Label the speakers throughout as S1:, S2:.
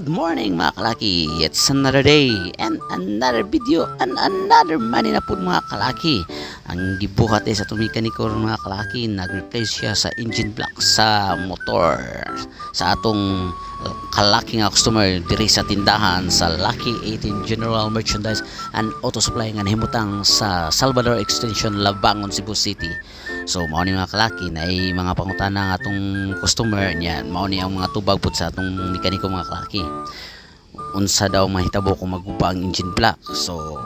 S1: Good morning mga kalaki. It's another day and another video and another money na po mga kalaki. Ang gibuhat eh sa tumikaniko mga kalaki, nag-replace siya sa engine block sa motor. Sa atong uh, kalaki nga customer diri sa tindahan sa Lucky 18 General Merchandise and Auto Supply nga himutang sa Salvador Extension Labangon, Cebu City. So mao ni mga kalaki na ay mga pangutana nga atong customer niyan mao ni ang mga tubag pud sa atong mekaniko mga kalaki. Unsa daw mahitabo kung maguba ang engine block. So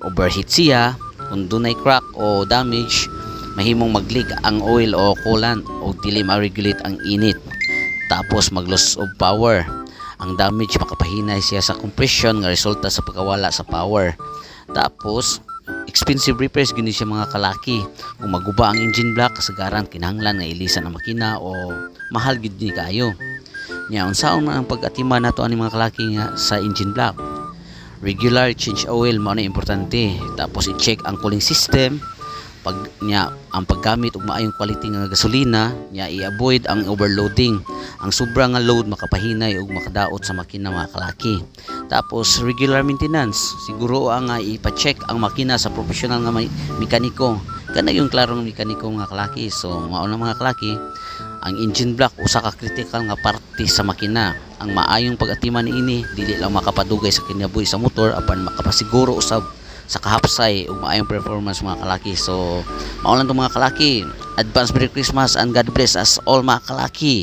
S1: overheat siya kung dunay crack o damage mahimong mag-leak ang oil o coolant o dili ma-regulate ang init. Tapos mag-loss of power. Ang damage makapahinay siya sa compression nga resulta sa pagkawala sa power. Tapos expensive repairs gini siya mga kalaki. Kung maguba ang engine block kasagaran kinahanglan nga ilisan ang makina o mahal gid ni kayo. Nya unsaon man ang pag-atima nato ani mga kalaki nga sa engine block? Regular change oil mao na importante. Tapos i-check ang cooling system. Pag nya ang paggamit og maayong quality nga gasolina nya i-avoid ang overloading. Ang sobra nga load makapahinay ug makadaot sa makina mga kalaki tapos regular maintenance. Siguro ang nga ipa-check ang makina sa professional nga mekaniko. Kana yung klarong mekaniko mga kalaki so mao na mga kalaki ang engine block usa ka critical nga parte sa makina. Ang maayong pag-atiman niini dili lang makapadugay sa kinabuhi sa motor apan makapasiguro usab sa kahapsay ug maayong performance mga kalaki. So mao lang mga kalaki. Advance merry christmas and god bless us all mga kalaki